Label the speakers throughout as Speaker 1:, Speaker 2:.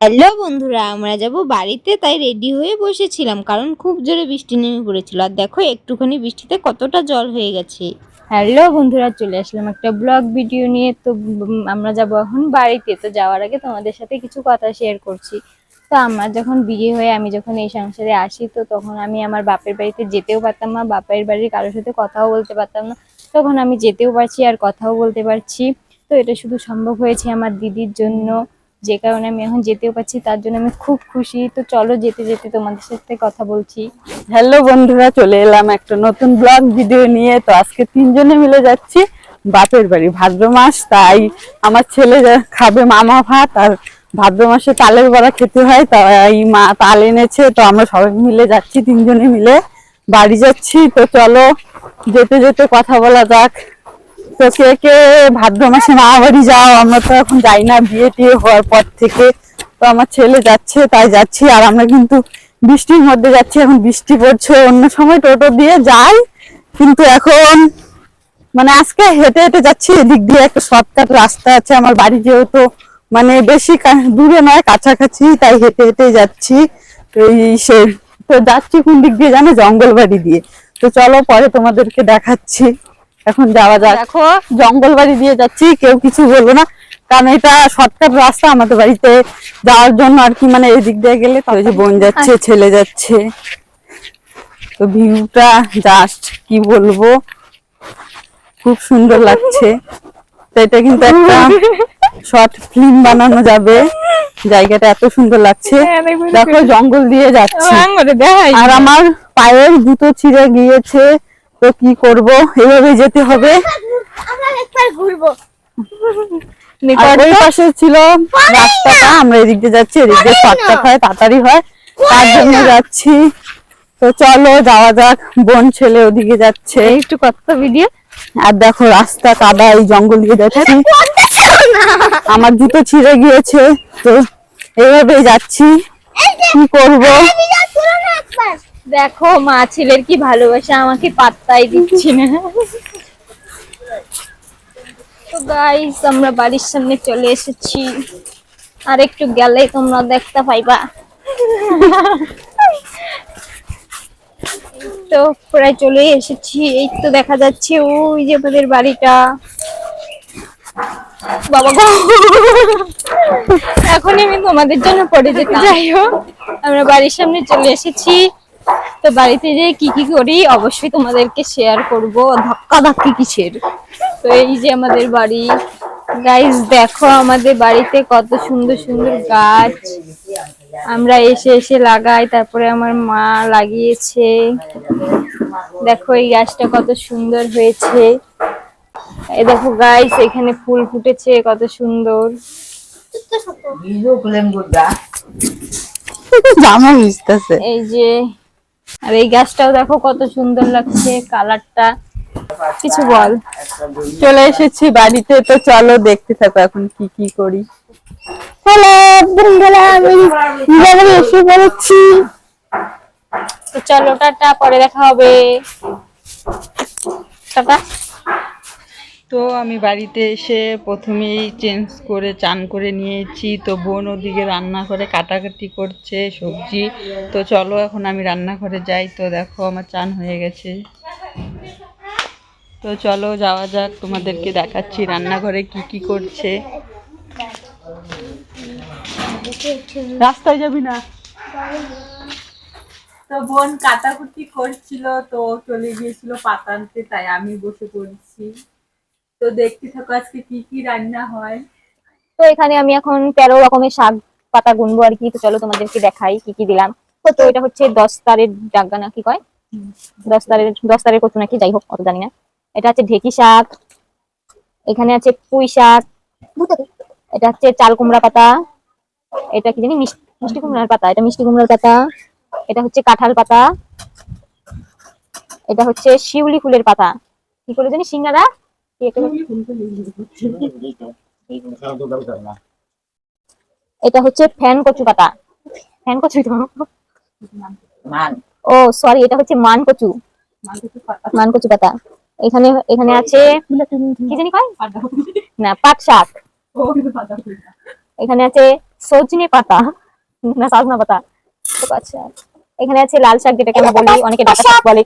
Speaker 1: Hello বন্ধুরা, আমরা যাব বাড়িতে, তাই রেডি হয়ে বসেছিলাম, কারণ খুব জোরে বৃষ্টি নেমে পড়েছিল। আর দেখো, একটুখানি বৃষ্টিতে কতটা জল হয়ে গেছে। হ্যালো বন্ধুরা, চলে আসলাম একটা ব্লগ ভিডিও নিয়ে। তো আমরা যাব এখন বাড়িতে। তো যাওয়ার আগে তোমাদের সাথে কিছু কথা শেয়ার করছি। তো আমার যখন বিয়ে হয়ে, আমি যখন এই সংসারে আসি, তো তখন আমি আমার বাপের বাড়িতে যেতেও পারতাম না, বাপের বাড়ির কারোর সাথে কথাও বলতে পারতাম না। তখন আমি যেতেও পারছি আর কথাও বলতে পারছি। তো এটা শুধু সম্ভব হয়েছে আমার দিদির জন্য। যে কারণে আমি এখন যেতেও পারছি, তার জন্য আমি খুব খুশি। তো চলো যেতে যেতে তোমাদের সাথে কথা বলছি।
Speaker 2: হ্যালো বন্ধুরা, চলে এলাম একটা নতুন ব্লগ ভিডিও নিয়ে। তো আজকে তিনজনে মিলে যাচ্ছি বাপের বাড়ি, ভাদ্র মাস, তাই আমার ছেলে খাবে মামা ভাত আর ভাদ্র মাসে তালের বড়া খেতে হয়, তাই মা তাল এনেছে। তো আমরা সবাই মিলে যাচ্ছি, তিনজনে মিলে বাড়ি যাচ্ছি। তো চলো যেতে যেতে কথা বলা যাক। তো কে? কে ভাদ্র মাসে মা বাড়ি যাও, আমরা তো এখন যাই না, বিয়ে টিয়ে হওয়ার পর থেকে। তো আমার ছেলে যাচ্ছে, তাই যাচ্ছি, আর আমরা কিন্তু বৃষ্টির মধ্যে যাচ্ছি, এখন বৃষ্টি পড়ছে, অন্য সময় টোটো দিয়ে যাই, কিন্তু এখন মানে আজকে হেঁটে হেঁটে যাচ্ছি, এদিক দিয়ে একটা শর্টকাট রাস্তা আছে, আমার বাড়ি যেহেতু মানে বেশি দূরে নয়, কাছাকাছি, তাই হেঁটে হেঁটে যাচ্ছি। তো এই সে, তো যাচ্ছি কোন দিক দিয়ে জানো? জঙ্গল বাড়ি দিয়ে। তো চলো পরে তোমাদেরকে দেখাচ্ছি। এখন যাওয়া যাক। দেখো। জঙ্গল বাড়ি দিয়ে যাচ্ছি কেউ কিছু বলব না। কারণ এটা শর্টকাট রাস্তা আমাদের বাড়িতে যাওয়ার জন্য আর কি মানে এদিক দিয়ে গেলে তো যে বোন যাচ্ছে ছেলে যাচ্ছে। তো ভিউটা জাস্ট কি বলব? খুব সুন্দর লাগছে। তো এটা কিন্তু একটা শর্ট ফিল্ম বানানো যাবে। জায়গাটা এত সুন্দর লাগছে। দেখো জঙ্গল দিয়ে যাচ্ছি। আর আমার পায়ের জুতো ছিঁড়ে গিয়েছে। তো কি করব? এভাবে যেতে হবে। আর ওই পাশে ছিল রাস্তাটা আমরা এদিক দিয়ে যাচ্ছি এদিক দিয়ে শর্টকাট হয় তাড়াতাড়ি হয়। তার জন্য যাচ্ছি। তো চলো যাওয়া যাক বোন ছেলে ওদিকে যাচ্ছে।
Speaker 1: একটু ভিডিও।
Speaker 2: আর দেখো রাস্তা কাদা এই জঙ্গল দিয়ে যাচ্ছি। আমার জুতো ছিঁড়ে গিয়েছে তো এইভাবে যাচ্ছি। কি করব?
Speaker 1: দেখো মা ছেলের কি ভালোবাসা আমাকে পাত্তাই দিচ্ছি না। তো গাইস আমরা বাড়ির সামনে চলে এসেছি। আর একটু গেলেই তোমরা দেখতে পাইবা। তো প্রায় চলে এসেছি। এই তো দেখা যাচ্ছে ওই যে আমাদের বাড়িটা। বাবা গো! এখন আমি তোমাদের জন্য পড়ে যেতে যাই হোক। আমরা বাড়ির সামনে চলে এসেছি। তো বাড়িতে যে কি কি করি অবশ্যই তোমাদেরকে শেয়ার করব ধাক্কা ধাক্কি কিসের। তো এই যে আমাদের বাড়ি। গাইস দেখো আমাদের বাড়িতে কত সুন্দর সুন্দর গাছ। আমরা এসে এসে লাগাই তারপরে আমার মা লাগিয়েছে। দেখো এই গাছটা কত সুন্দর হয়েছে। এই দেখো গাইস এখানে ফুল ফুটেছে কত সুন্দর।
Speaker 2: জামা মিশতেছে
Speaker 1: এই যে আর এই গাছটাও দেখো কত সুন্দর লাগছে, কালারটা। কিছু বল।
Speaker 2: চলে এসেছি বাড়িতে, তো চলো দেখতে থাকো এখন কি কি করি। হ্যালো আমি এসে
Speaker 1: তো চলো, টাটা, পরে দেখা হবে। টাটা।
Speaker 2: তো আমি বাড়িতে এসে প্রথমেই চেঞ্জ করে, চান করে নিয়েছি। তো বোন ওদিকে রান্না করে, কাটাকাটি করছে, সবজি। তো চলো এখন আমি রান্নাঘরে যাই। তো দেখো আমার চান হয়ে গেছে। তো চলো যাওয়া যাক, তোমাদেরকে দেখাচ্ছি রান্নাঘরে কি কি করছে। রাস্তায় যাবি না? তো বোন কাটাকুটি করছিল, তো চলে গিয়েছিল পাতা আনতে, তাই আমি বসে পড়ছি। তো দেখতে থাকো আজকে কি কি রান্না হয়।
Speaker 1: তো এখানে আমি এখন তেরো রকমের শাক পাতা গুনবো আর কি। তো চলো তোমাদেরকে দেখাই কি কি দিলাম। তো এটা হচ্ছে দশ তারের ডাগা না কি কয়? দশ তারের দশ তারের কচু নাকি যাই হোক অত জানি না। এটা হচ্ছে ঢেকি শাক এখানে আছে পুঁই শাক এটা হচ্ছে চাল কুমড়া পাতা এটা কি জানি মিষ্টি কুমড়ার পাতা এটা মিষ্টি কুমড়ার পাতা এটা হচ্ছে কাঁঠাল পাতা এটা হচ্ছে শিউলি ফুলের পাতা। কি করে জানি সিঙ্গারা এটা হচ্ছে ফ্যান কচু পাতা ফ্যান কচু তো ও সরি এটা হচ্ছে মান কচু। মান কচু পাতা এখানে এখানে আছে কি জানি কয়? না পাট শাক। এখানে আছে
Speaker 3: সজনে পাতা। না সজনা পাতা। আচ্ছা এখানে আছে লাল শাক যেটাকে আমরা বলি অনেকে ডাটা শাক বলে।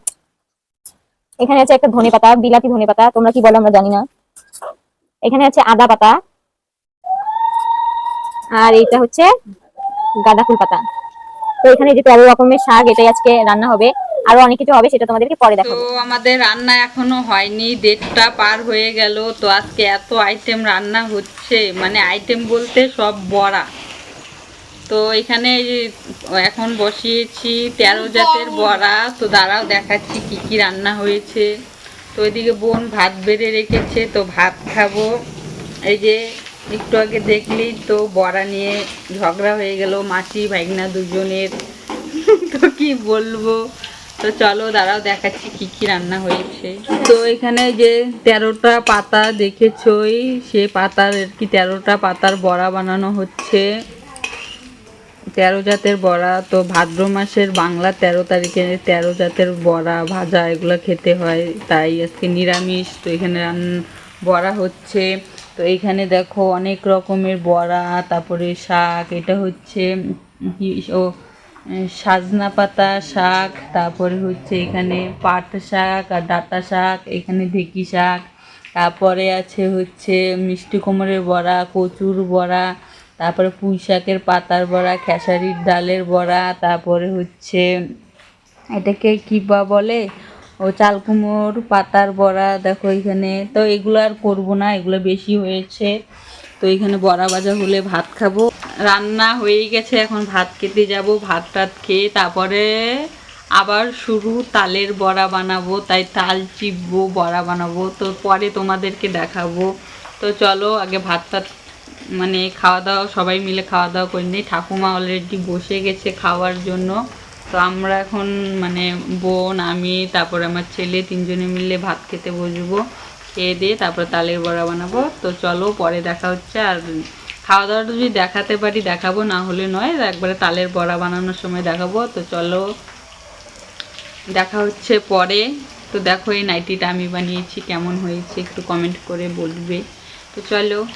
Speaker 3: এখানে আছে একটা ধনে পাতা, বিলাতি ধনে পাতা, তোমরা কি বলো আমরা জানি না। এখানে আছে আদা পাতা, আর এইটা হচ্ছে গাঁদা ফুল পাতা। তো এখানে যে তেরো রকমের শাক, এটাই আজকে রান্না হবে। আরও অনেক কিছু হবে, সেটা তোমাদেরকে পরে
Speaker 2: তো আমাদের রান্না এখনও হয়নি দেড়টা পার হয়ে গেল। তো আজকে এত আইটেম রান্না হচ্ছে মানে আইটেম বলতে সব বড়া। তো এখানে এখন বসিয়েছি তেরো জাতের বড়া। তো দাঁড়াও দেখাচ্ছি কি কি রান্না হয়েছে। তো ওইদিকে বোন ভাত বেড়ে রেখেছে তো ভাত খাব। এই যে একটু আগে দেখলি তো বড়া নিয়ে ঝগড়া হয়ে গেল মাসি ভাইগনা দুজনের। তো কি বলব? তো চলো দাঁড়াও দেখাচ্ছি কি কি রান্না হয়েছে। তো এখানে যে তেরোটা পাতা দেখেছই। সে পাতার আর কি তেরোটা পাতার বড়া বানানো হচ্ছে। তেরো জাতের বড়া, তো ভাদ্র মাসের বাংলা তেরো তারিখে তেরো জাতের বড়া, ভাজা এগুলো খেতে হয়। তাই আজকে নিরামিষ, তো এখানে বড়া হচ্ছে। তো এইখানে দেখো অনেক রকমের বড়া, তারপরে শাক, এটা হচ্ছে ও সাজনা পাতা শাক, তারপরে হচ্ছে এখানে পাট শাক আর ডাঁটা শাক, এখানে ঢেকি শাক। তারপরে আছে হচ্ছে মিষ্টি কুমড়ের বড়া, কচুর বড়া তারপরে পুঁই শাকের পাতার বড়া, খেসারির ডালের বড়া, তারপরে হচ্ছে এটাকে কি বা বলে, ও চাল কুমড়োর পাতার বড়া, দেখো এখানে। তো এগুলো আর করব না, এগুলো বেশি হয়েছে। তো এখানে বড়া ভাজা হলে ভাত খাব। রান্না হয়েই গেছে, এখন ভাত খেতে যাব, ভাত টাত খেয়ে তারপরে আবার শুরু তালের বড়া বানাবো, তাই তাল চিপবো, বড়া বানাবো। তো পরে তোমাদেরকে দেখাবো। তো চলো আগে ভাত টাত মানে খাওয়া দাওয়া, সবাই মিলে খাওয়া দাওয়া করে নিই। ঠাকুমা অলরেডি বসে গেছে খাওয়ার জন্য। তো আমরা এখন মানে বোন, আমি, তারপর আমার ছেলে তিনজনে মিলে ভাত খেতে বসবো। খেয়ে দিয়ে তারপর তালের বড়া বানাবো। তো চলো পরে দেখা হচ্ছে। আর খাওয়া দাওয়াটা যদি দেখাতে পারি, দেখাবো, না হলে নয়। একবারে তালের বড়া বানানোর সময় দেখাবো। তো চলো দেখা হচ্ছে পরে। তো দেখো এই নাইটিটা আমি বানিয়েছি, কেমন হয়েছে একটু কমেন্ট করে বলবে। তো চলো।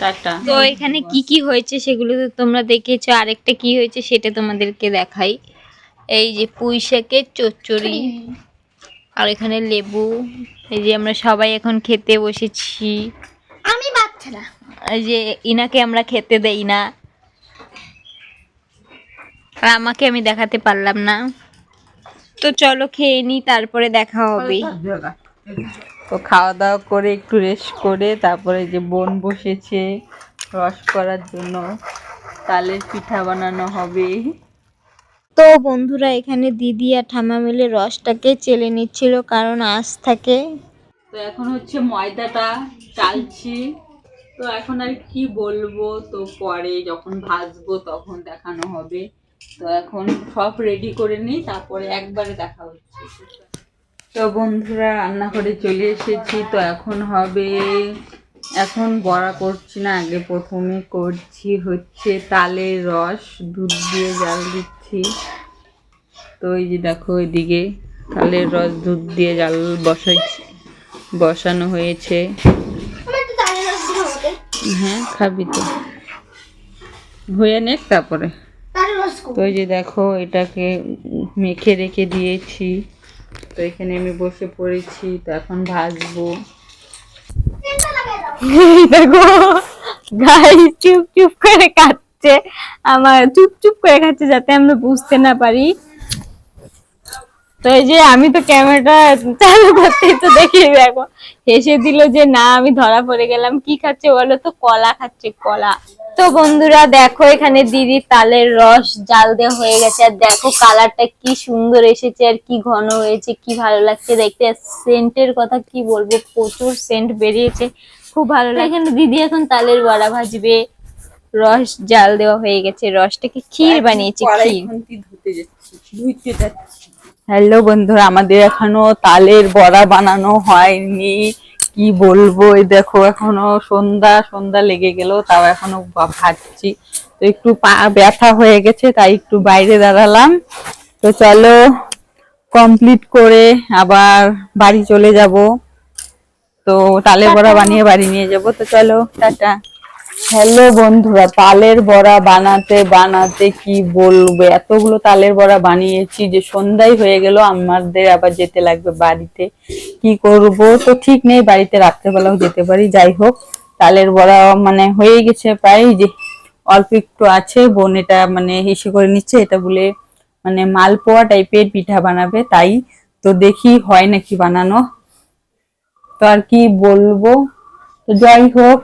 Speaker 2: টাটা
Speaker 1: তো এখানে কি কি হয়েছে সেগুলো তো তোমরা দেখেছ। আরেকটা কি হয়েছে সেটা তোমাদেরকে দেখাই। এই যে পুঁই শাকের চচ্চড়ি আর এখানে লেবু। এই যে আমরা সবাই এখন খেতে বসেছি।
Speaker 4: আমি বাচ্চারা।
Speaker 1: এই যে ইনাকে আমরা খেতে দেই না। আর আমাকে আমি দেখাতে পারলাম না। তো চলো খেয়ে নি তারপরে দেখা হবে।
Speaker 2: তো খাওয়া দাওয়া করে একটু রেস্ট করে তারপরে যে বোন বসেছে রস করার জন্য তালের পিঠা বানানো হবে।
Speaker 1: তো বন্ধুরা এখানে দিদি আর ঠামা মিলে রসটাকে চেলে নিচ্ছিল কারণ আজ থাকে।
Speaker 2: তো এখন হচ্ছে ময়দাটা চালছি তো এখন আর কি বলব তো পরে যখন ভাজবো তখন দেখানো হবে। তো এখন সব রেডি করে নিই তারপরে একবারে দেখা হচ্ছে। তো বন্ধুরা, রান্নাঘরে চলে এসেছি। তো এখন হবে, এখন বড়া করছি না, আগে প্রথমে করছি হচ্ছে তালের রস, দুধ দিয়ে জাল দিচ্ছি। তো এই যে দেখো এদিকে তালের রস, দুধ দিয়ে জাল বসাইছি, বসানো হয়েছে। হ্যাঁ খাবি তো। হয়ে নেক তারপরে। তো এই যে দেখো এটাকে মেখে রেখে দিয়েছি। তো এখানে আমি বসে পড়েছি, তো এখন ভাজবো।
Speaker 3: দেখো গাই চুপ চুপ করে খাচ্ছে আমার চুপ চুপ করে খাচ্ছে যাতে আমরা বুঝতে না পারি। তো এই যে আমি তো ক্যামেরাটা চালু করতেই তো দেখি, দেখো, হেসে দিল যে, না, আমি ধরা পড়ে গেলাম। কি খাচ্ছে বলো তো? কলা খাচ্ছে, কলা। তো বন্ধুরা দেখো এখানে দিদি তালের রস জাল দেওয়া হয়ে গেছে। আর দেখো কালারটা কি সুন্দর এসেছে আর কি ঘন হয়েছে কি ভালো লাগছে দেখতে। সেন্টের কথা কি বলব প্রচুর সেন্ট বেরিয়েছে খুব ভালো লাগে এখানে দিদি এখন তালের বড়া ভাজবে। রস জাল দেওয়া হয়ে গেছে রসটাকে ক্ষীর বানিয়েছে ক্ষীর।
Speaker 2: ধুইতে যাচ্ছি। হ্যালো বন্ধুরা আমাদের এখনও তালের বড়া বানানো হয়নি। কি বলব? এই দেখো, এখনও সন্ধ্যা সন্ধ্যা লেগে গেল, তাও এখনও ভাবছি তো একটু পা ব্যথা হয়ে গেছে, তাই একটু বাইরে দাঁড়ালাম। তো চলো কমপ্লিট করে আবার বাড়ি চলে যাব। তো তালে বড়া বানিয়ে বাড়ি নিয়ে যাব। তো চলো, টাটা। হ্যালো বন্ধুরা, তালের বড়া বানাতে বানাতে কি বলব? এতগুলো তালের বড়া বানিয়েছি যে সন্ধ্যায় হয়ে গেল, আমাদের আবার যেতে লাগবে বাড়িতে। কি করব? তো ঠিক নেই, বাড়িতে রাত্রেবেলাও যেতে পারি। যাই হোক, তালের বড়া মানে হয়ে গেছে প্রায় যে অল্প একটু আছে, বোন এটা মানে হিসে করে নিচ্ছে, এটা বলে মানে মালপোয়া টাইপের পিঠা বানাবে, তাই তো দেখি হয় নাকি বানানো। তো আর কি বলব? তো যাই হোক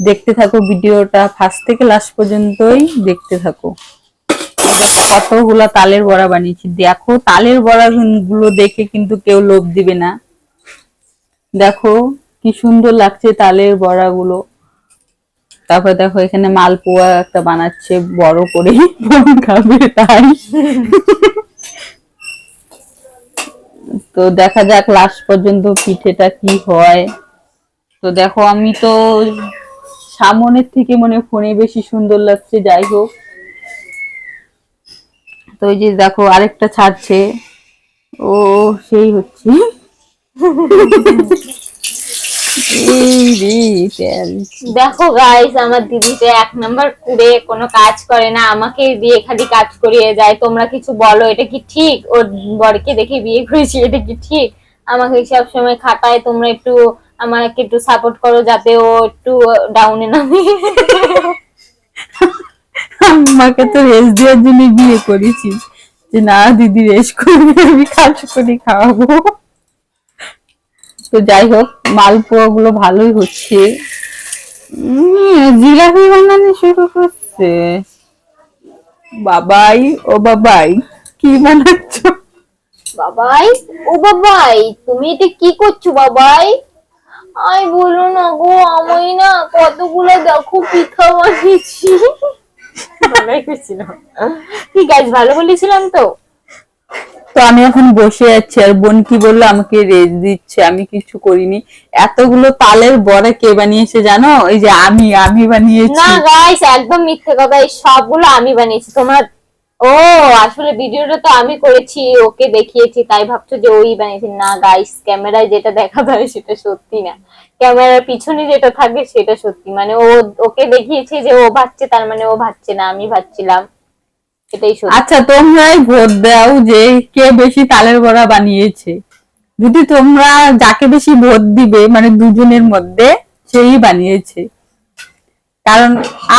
Speaker 2: দেখতে থাকো ভিডিওটা ফার্স্ট থেকে লাস্ট পর্যন্তই দেখতে থাকো। কতগুলা তালের বড়া বানিয়েছি। দেখো তালের বড়া গুলো দেখে কিন্তু কেউ লোভ দিবে না। দেখো কি সুন্দর লাগছে তালের বড়া গুলো তারপর দেখো এখানে মালপোয়া একটা বানাচ্ছে, বড় করে। খাবে তাই। তো দেখা যাক লাস্ট পর্যন্ত পিঠেটা কি হয়। তো দেখো আমি তো সামনের থেকে মনে ফোনে বেশি সুন্দর লাগছে, যাই হোক। তো এই যে দেখো, আরেকটা ছাড়ছে। ও, সেই হচ্ছে।
Speaker 1: দেখো গাইস আমার দিদিটা এক নাম্বার কুড়ে, কোনো কাজ করে না। আমাকে দিয়ে খালি কাজ করিয়ে যায়। তোমরা কিছু বলো, এটা কি ঠিক? ওর বরকে দেখে বিয়ে করেছি, এটা কি ঠিক? আমাকে সব সময় খাটায়, তোমরা একটু আমাকে একটু সাপোর্ট করো যাতে ও একটু ডাউনে নামে।
Speaker 2: আমাকে তো রেস্ট দেওয়ার জন্য বিয়ে করেছিস যে না দিদি রেস্ট করবে আমি কাজ করে খাওয়াবো। তো যাই হোক মালপোয়া গুলো ভালোই হচ্ছে। জিলাপি বানানো শুরু করছে। বাবাই ও বাবাই কি বানাচ্ছ?
Speaker 1: বাবাই ও বাবাই তুমি এটা কি করছ বাবাই? আই বলো না গো আমি না কতগুলো দেখো পিঠা বানিয়েছি। কি গাইজ ভালো বলেছিলাম তো?
Speaker 2: তো আমি এখন বসে আছি আর বোন কি বলল? আমাকে রেস্ট দিচ্ছে আমি কিছু করিনি। এতগুলো তালের বড়া কে বানিয়েছে জানো? এই যে আমি আমি বানিয়েছি।
Speaker 1: না গাইস একদম মিথ্যে কথা এই সবগুলো আমি বানিয়েছি। তোমরা ও, আসলে ভিডিওটা তো আমি করেছি, ওকে দেখিয়েছি, তাই ভাবছ যে ওই বানিয়েছি না গাইস ক্যামেরায় যেটা দেখা যায় সেটা সত্যি না। ক্যামেরার পিছনে যেটা থাকে সেটা সত্যি। মানে ও, ওকে দেখিয়েছি যে ও ভাবছে, তার মানে ও ভাবছে না, আমি ভাবছিলাম। এটাই সত্যি।
Speaker 2: আচ্ছা তোমরাই ভোট দাও যে কে বেশি তালের বড়া বানিয়েছে। যদি তোমরা যাকে বেশি ভোট দিবে মানে দুজনের মধ্যে, সেই বানিয়েছে। কারণ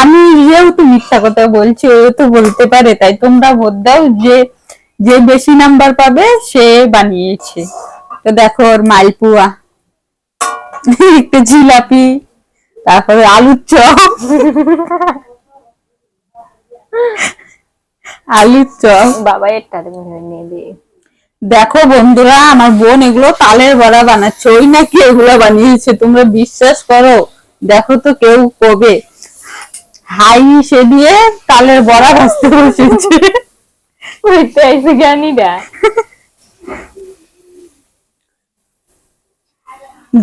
Speaker 2: আমি যেহেতু মিথ্যা কথা বলছি ও তো বলতে পারে তাই তোমরা ভোট দাও যে যে বেশি নাম্বার পাবে সে বানিয়েছে। তো দেখো ওর মালপুয়া একটা জিলাপি তারপরে আলুর চপ। আলুর চপ।
Speaker 1: বাবা এটা দিয়ে
Speaker 2: দেখো বন্ধুরা আমার বোন এগুলো তালের বড়া বানাচ্ছে ওই নাকি এগুলো বানিয়েছে তোমরা বিশ্বাস করো। দেখো তো কেউ কবে। হাই সে দিয়ে তালের বড়া ভাজতে বসেছে।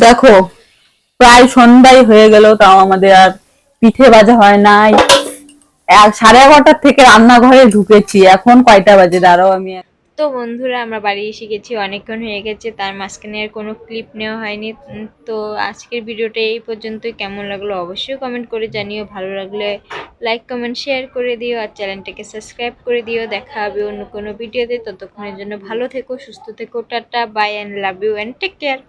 Speaker 2: দেখো প্রায় সন্ধ্যায় হয়ে গেল তাও আমাদের আর পিঠে ভাজা হয় নাই। সাড়ে এগারোটার থেকে রান্নাঘরে ঢুকেছি এখন কয়টা বাজে? দাঁড়াও আমি
Speaker 5: তো বন্ধুরা, আমরা বাড়ি এসে গেছি, অনেকক্ষণ হয়ে গেছে, তার মাঝখানে আর কোনো ক্লিপ নেওয়া হয়নি। তো আজকের ভিডিওটা এই পর্যন্তই। কেমন লাগল অবশ্যই কমেন্ট করে জানিও। ভালো লাগলে লাইক কমেন্ট শেয়ার করে দিও। আর চ্যানেলটাকে সাবস্ক্রাইব করে দিও। দেখা হবে অন্য কোনো ভিডিওতে। ততক্ষণের জন্য ভালো থেকো, সুস্থ থেকো, tata bye and love you and take care